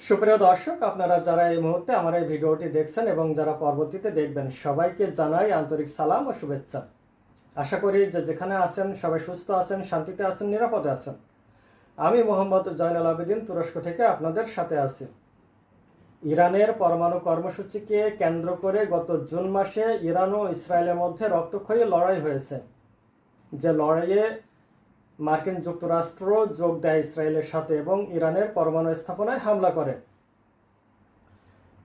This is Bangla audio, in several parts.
সুপ্রিয় দর্শক, আপনারা যারা এই মুহূর্তে আমার এই ভিডিওটি দেখছেন এবং যারা পরবর্তীতে দেখবেন, সবাইকে জানাই আন্তরিক সালাম ও শুভেচ্ছা। আশা করি যে যেখানে আছেন, সবাই সুস্থ আছেন, শান্তিতে আছেন, নিরাপদে আছেন। আমি মোহাম্মদ জয়নাল আবেদিন, তুরস্ক থেকে আপনাদের সাথে আছি। ইরানের পরমাণু কর্মসূচিকে কেন্দ্র করে গত জুন মাসে ইরান ও ইসরায়েলের মধ্যে রক্তক্ষয়ী লড়াই হয়েছে। যে লড়াইয়ে মার্কিন যুক্তরাষ্ট্র যোগ দেয় ইসরায়েলের সাথে এবং ইরানের পরমাণু স্থাপনায় হামলা করে।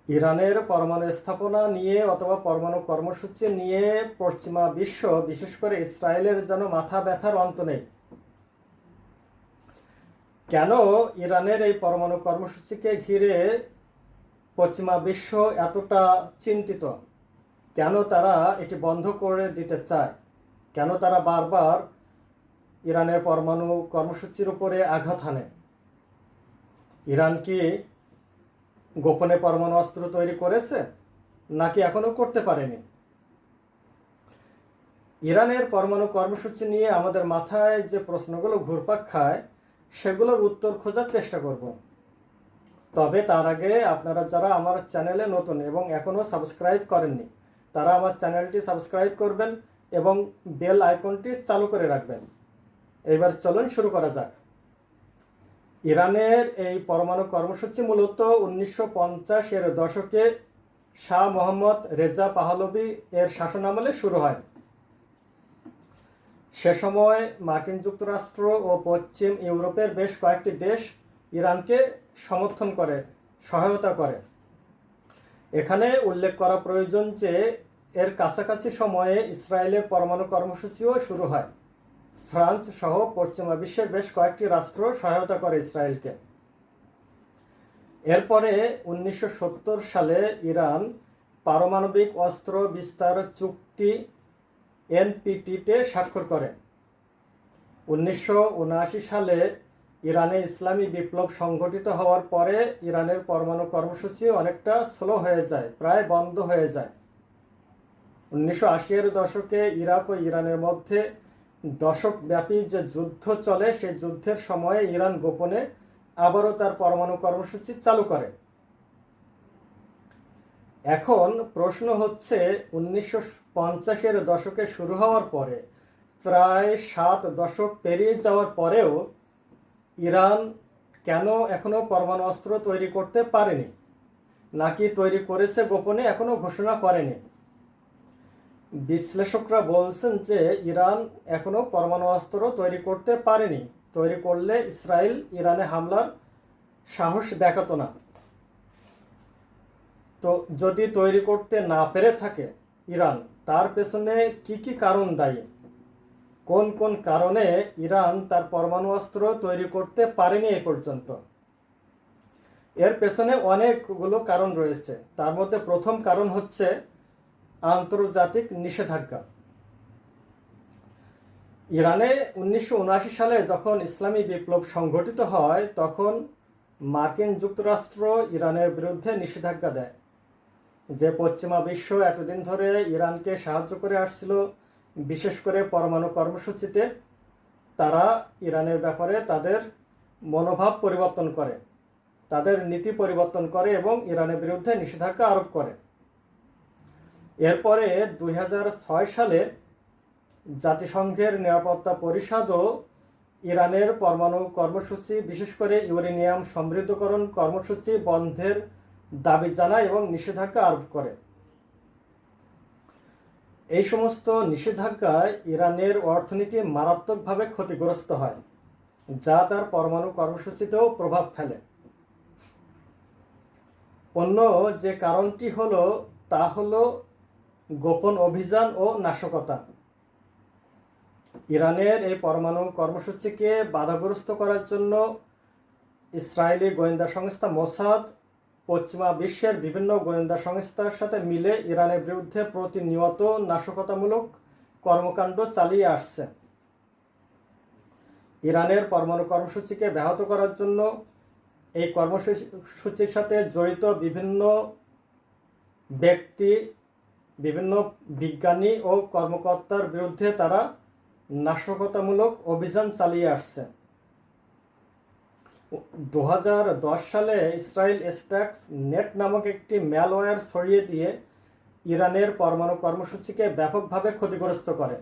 ইরানের পরমাণু স্থাপনা নিয়ে অথবা পরমাণু কর্মসূচি নিয়ে পশ্চিমা বিশ্ব, বিশেষ করে ইসরায়েলের যেন মাথা ব্যথার অন্ত নেই। কেন ইরানের এই পরমাণু কর্মসূচিকে ঘিরে পশ্চিমা বিশ্ব এতটা চিন্তিত? কেন তারা এটি বন্ধ করে দিতে চায়? কেন তারা বারবার ইরানের পরমাণু কর্মসূচির উপরে আঘাত হানে। ইরান কি গোপনে পরমাণু অস্ত্র তৈরি করেছে, নাকি এখনও করতে পারেনি? ইরানের পরমাণু কর্মসূচি নিয়ে আমাদের মাথায় যে প্রশ্নগুলো ঘুরপাক খায়, সেগুলোর উত্তর খোঁজার চেষ্টা করব। তবে তার আগে আপনারা যারা আমার চ্যানেলে নতুন এবং এখনও সাবস্ক্রাইব করেননি, তারা আমার চ্যানেলটি সাবস্ক্রাইব করবেন এবং বেল আইকনটি চালু করে রাখবেন। এবার চলুন শুরু করা যাক। ইরানের এই পরমাণু কর্মসূচি মূলত উনিশশো এর দশকে শাহ মোহাম্মদ রেজা পাহলবি এর শাসনামলে শুরু হয়। সে সময় মার্কিন যুক্তরাষ্ট্র ও পশ্চিম ইউরোপের বেশ কয়েকটি দেশ ইরানকে সমর্থন করে, সহায়তা করে। এখানে উল্লেখ করা প্রয়োজন যে, এর কাছাকাছি সময়ে ইসরায়েলের পরমাণু কর্মসূচিও শুরু হয়। ফ্রান্স সহ পশ্চিমা বিশ্বের বেশ কয়েকটি রাষ্ট্র সহায়তা করে ইসরায়েলকে। এরপরে উনিশশো সত্তর সালে ইরান পারমাণবিক অস্ত্র বিস্তার চুক্তি এনপিটিতে স্বাক্ষর করে। উনিশশো উনআশি সালে ইরানে ইসলামী বিপ্লব সংঘটিত হওয়ার পরে ইরানের পরমাণু কর্মসূচি অনেকটা স্লো হয়ে যায়, প্রায় বন্ধ হয়ে যায়। উনিশশো আশি এর দশকে ইরাক ও ইরানের মধ্যে দশকব্যাপী যে যুদ্ধ চলে, সেই যুদ্ধের সময়ে ইরান গোপনে আবারও তার পরমাণু কর্মসূচি চালু করে। এখন প্রশ্ন হচ্ছে, উনিশশো পঞ্চাশের দশকে শুরু হওয়ার পরে, প্রায় সাত দশক পেরিয়ে যাওয়ার পরেও ইরান কেন এখনও পরমাণু অস্ত্র তৈরি করতে পারেনি? নাকি তৈরি করেছে গোপনে এখনও ঘোষণা করেনি? বিশ্লেষকরা বলছেন যে ইরান এখনও পরমাণু অস্ত্র তৈরি করতে পারেনি। তৈরি করলে ইসরায়েল ইরানে হামলার সাহস দেখাতো না। তো যদি তৈরি করতে না পেরে থাকে ইরান, তার পেছনে কি কি কারণ দায়ী? কোন কোন কারণে ইরান তার পরমাণু অস্ত্র তৈরি করতে পারেনি এ পর্যন্ত? এর পেছনে অনেকগুলো কারণ রয়েছে। তার মধ্যে প্রথম কারণ হচ্ছে আন্তর্জাতিক নিষেধাজ্ঞা। ইরানে উনিশশো সালে যখন ইসলামী বিপ্লব সংঘটিত হয়, তখন মার্কিন যুক্তরাষ্ট্র ইরানের বিরুদ্ধে নিষেধাজ্ঞা দেয়, যে পশ্চিমা বিশ্ব এতদিন ধরে ইরানকে সাহায্য করে আসছিল। বিশেষ করে পরমাণু কর্মসূচিতে তারা ইরানের ব্যাপারে তাদের মনোভাব পরিবর্তন করে, তাদের নীতি পরিবর্তন করে এবং ইরানের বিরুদ্ধে নিষেধাজ্ঞা আরোপ করে। এরপরে দুই হাজার ছয় সালে জাতিসংঘের নিরাপত্তা পরিষদও ইরানের পরমাণু কর্মসূচি, বিশেষ করে ইউরেনিয়াম সমৃদ্ধকরণ কর্মসূচি বন্ধের দাবি জানায় এবং নিষেধাজ্ঞা আরোপ করে। এই সমস্ত নিষেধাজ্ঞায় ইরানের অর্থনীতি মারাত্মকভাবে ক্ষতিগ্রস্ত হয়, যা তার পরমাণু কর্মসূচিতেও প্রভাব ফেলে। অন্য যে কারণটি হলো, তা হলো গোপন অভিযান ও নাশকতা। ইরানের এই পরমাণু কর্মসূচিকে বাধাগ্রস্ত করার জন্য ইসরায়েলি গোয়েন্দা সংস্থা মোসাদ পশ্চিমা বিশ্বের বিভিন্ন গোয়েন্দা সংস্থার সাথে মিলে ইরানের বিরুদ্ধে প্রতিনিয়ত নাশকতামূলক কর্মকাণ্ড চালিয়ে আসছে। ইরানের পরমাণু কর্মসূচিকে ব্যাহত করার জন্য এই কর্মসূচির সাথে জড়িত বিভিন্ন ব্যক্তি বিভিন্ন বিজ্ঞানী ও কর্মকর্তার বিরুদ্ধে তারা নাশকতামূলক অভিযান চালিয়ে আসছে। দু হাজার দশ সালে ইসরায়েল স্ট্যাক্স নেট নামক একটি ম্যালওয়্যার ছড়িয়ে দিয়ে ইরানের পরমাণু কর্মসূচিকে ব্যাপকভাবে ক্ষতিগ্রস্ত করে।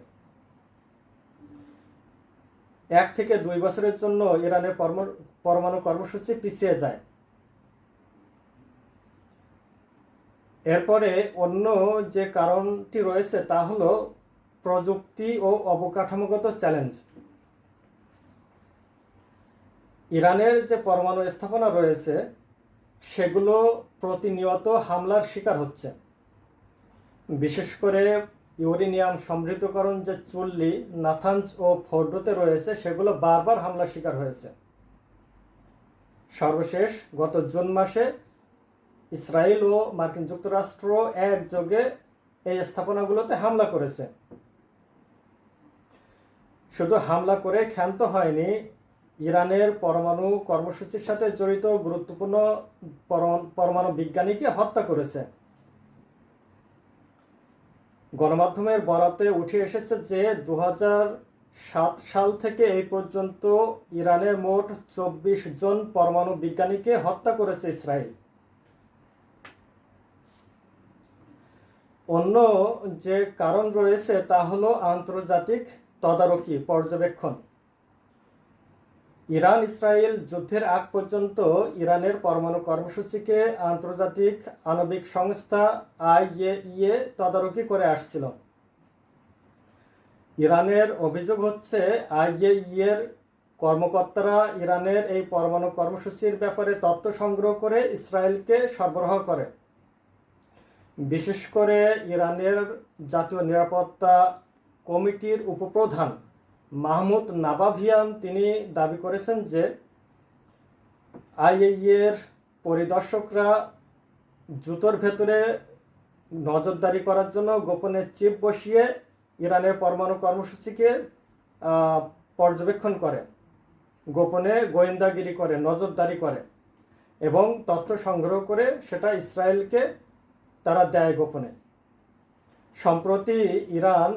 এক থেকে দুই বছরের জন্য ইরানের পরমাণু পরমাণু কর্মসূচি পিছিয়ে যায়। এরপরে অন্য যে কারণটি রয়েছে তা হলো প্রযুক্তি ও অবকাঠামোগত চ্যালেঞ্জ। ইরানের যে পরমাণু স্থাপনা রয়েছে, সেগুলো প্রতিনিয়ত হামলার শিকার হচ্ছে। বিশেষ করে ইউরেনিয়াম সমৃদ্ধকরণ যে চুল্লি নাথাঞ্জ ও ফোর্ডোতে রয়েছে, সেগুলো বারবার হামলার শিকার হয়েছে। সর্বশেষ গত জুন মাসে ইসরায়েল ও মার্কিন যুক্তরাষ্ট্র একযোগে এই স্থাপনাগুলোতে হামলা করেছে। শুধু হামলা করে ক্ষান্ত হয়নি, ইরানের পরমাণু কর্মসূচির সাথে জড়িত গুরুত্বপূর্ণ পরমাণু বিজ্ঞানীকে হত্যা করেছে। গণমাধ্যমের বরাতে উঠে এসেছে যে দু সাত সাল থেকে এই পর্যন্ত ইরানের মোট চব্বিশ জন পরমাণু বিজ্ঞানীকে হত্যা করেছে ইসরায়েল। অন্য যে কারণ রয়েছে তা হলো আন্তর্জাতিক তদারকি, পর্যবেক্ষণ। ইরান ইসরায়েল যুদ্ধের আগ পর্যন্ত ইরানের পরমাণু কর্মসূচিকে আন্তর্জাতিক আণবিক সংস্থা আইএইএ তদারকি করে আসছিল। ইরানের অভিযোগ হচ্ছে আইএইএর কর্মকর্তারা ইরানের এই পরমাণু কর্মসূচির ব্যাপারে তথ্য সংগ্রহ করে ইসরায়েলকে সরবরাহ করে। বিশেষ করে ইরানের জাতীয় নিরাপত্তা কমিটির উপপ্রধান মাহমুদ নাবাভিয়ান তিনি দাবি করেছেন যে আইএইয়ের পরিদর্শকরা জুতোর ভেতরে নজরদারি করার জন্য গোপনে চিপ বসিয়ে ইরানের পরমাণু কর্মসূচিকে পর্যবেক্ষণ করে, গোপনে গোয়েন্দাগিরি করে, নজরদারি করে এবং তথ্য সংগ্রহ করে সেটা ইসরায়েলকে তারা দেয় গোপনে। সম্প্রতি ইরান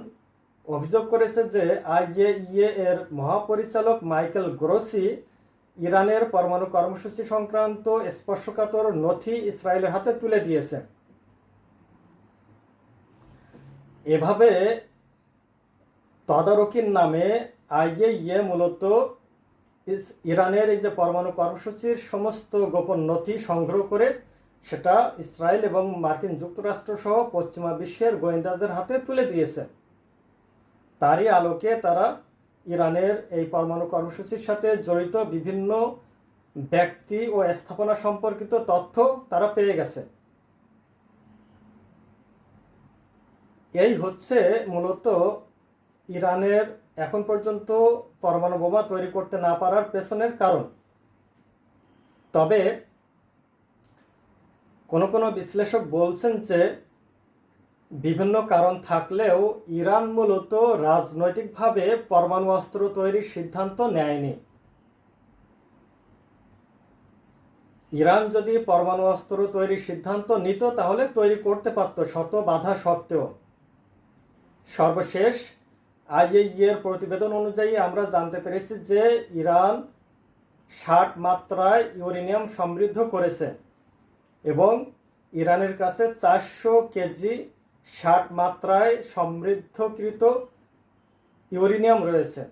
অভিযোগ করেছে যে আইএইএ এর মহাপরিচালক মাইকেল গ্রোসি ইরানের পরমাণু কর্মসূচি সংক্রান্ত স্পর্শকাতর নথি ইসরায়েলের হাতে তুলে দিয়েছে। এভাবে তদারকির নামে আইএইএ মূলত ইরানের এই যে পরমাণু কর্মসূচির সমস্ত গোপন নথি সংগ্রহ করে সেটা ইসরায়েল এবং মার্কিন যুক্তরাষ্ট্র সহ পশ্চিমা বিশ্বের গোয়েন্দাদের হাতে তুলে দিয়েছে। তারই আলোকে তারা ইরানের এই পরমাণু কর্মসূচির সাথে জড়িত বিভিন্ন ব্যক্তি ও স্থাপনা সম্পর্কিত তথ্য তারা পেয়ে গেছে। এই হচ্ছে মূলত ইরানের এখন পর্যন্ত পরমাণু বোমা তৈরি করতে না পারার পেছনের কারণ। তবে কোনো কোনো বিশ্লেষক বলছেন যে বিভিন্ন কারণ থাকলেও ইরান মূলত রাজনৈতিকভাবে পরমাণু অস্ত্র তৈরির সিদ্ধান্ত নেয়নি। ইরান যদি পরমাণু অস্ত্র তৈরির সিদ্ধান্ত নিত, তাহলে তৈরি করতে পারত শত বাধা সত্ত্বেও। সর্বশেষ আইএইয়ের প্রতিবেদন অনুযায়ী আমরা জানতে পেরেছি যে ইরান ষাট মাত্রায় ইউরেনিয়াম সমৃদ্ধ করেছে। এবং ইরানের কাছে চারশো কেজি ষাট মাত্রায় সমৃদ্ধকৃত ইউরেনিয়াম রয়েছে।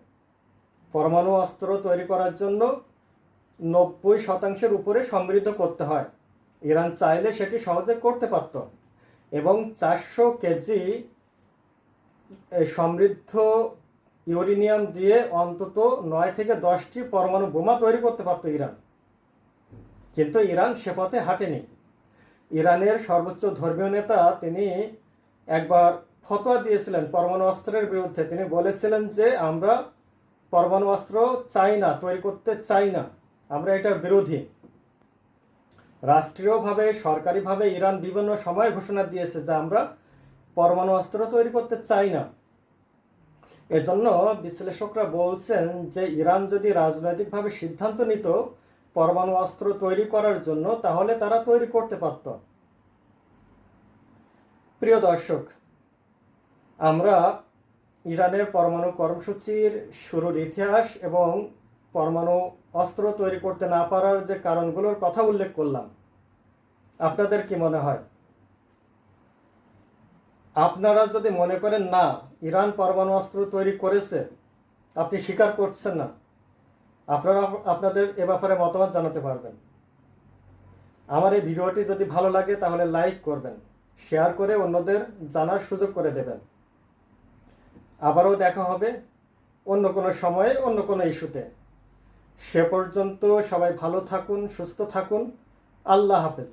পরমাণু অস্ত্র তৈরি করার জন্য নব্বই শতাংশের উপরে সমৃদ্ধ করতে হয়। ইরান চাইলে সেটি সহজে করতে পারত এবং চারশো কেজি সমৃদ্ধ ইউরেনিয়াম দিয়ে অন্তত নয় থেকে দশটি পরমাণু বোমা তৈরি করতে পারত ইরান। কিন্তু ইরান সে পথে হাঁটেনি। ইরানের সর্বোচ্চ ধর্মীয় নেতা, তিনি একবার ফতোয়া দিয়েছিলেন পরমাণু অস্ত্রের বিরুদ্ধে। তিনি বলেছিলেন যে, আমরা পরমাণু অস্ত্র চাই না, তৈরি করতে চাই না, আমরা এটা বিরোধী। রাষ্ট্রীয়ভাবে, সরকারিভাবে ইরান বিভিন্ন সময় ঘোষণা দিয়েছে যে, আমরা পরমাণু অস্ত্র তৈরি করতে চাই না। এজন্য বিশ্লেষকরা বলছেন যে, ইরান যদি রাজনৈতিকভাবে সিদ্ধান্ত নিত পরমাণু অস্ত্র তৈরি করার জন্য, তাহলে তারা তৈরি করতে পারত। প্রিয় দর্শক, আমরা ইরানের পরমাণু কর্মসূচির শুরুর ইতিহাস এবং পরমাণু অস্ত্র তৈরি করতে না পারার যে কারণগুলোর কথা উল্লেখ করলাম। আপনাদের কি মনে হয়? আপনারা যদি মনে করেন, না, ইরান পরমাণু অস্ত্র তৈরি করেছে, আপনি স্বীকার করছেন না। আপনারা আপনাদের এ ব্যাপারে মতামত জানাতে পারবেন। আমার এই ভিডিওটি যদি ভালো লাগে তাহলে লাইক করবেন, শেয়ার করে অন্যদের জানার সুযোগ করে দেবেন। আবারও দেখা হবে অন্য কোনো সময়ে, অন্য কোনো ইস্যুতে। সে পর্যন্ত সবাই ভালো থাকুন, সুস্থ থাকুন। আল্লাহ হাফেজ।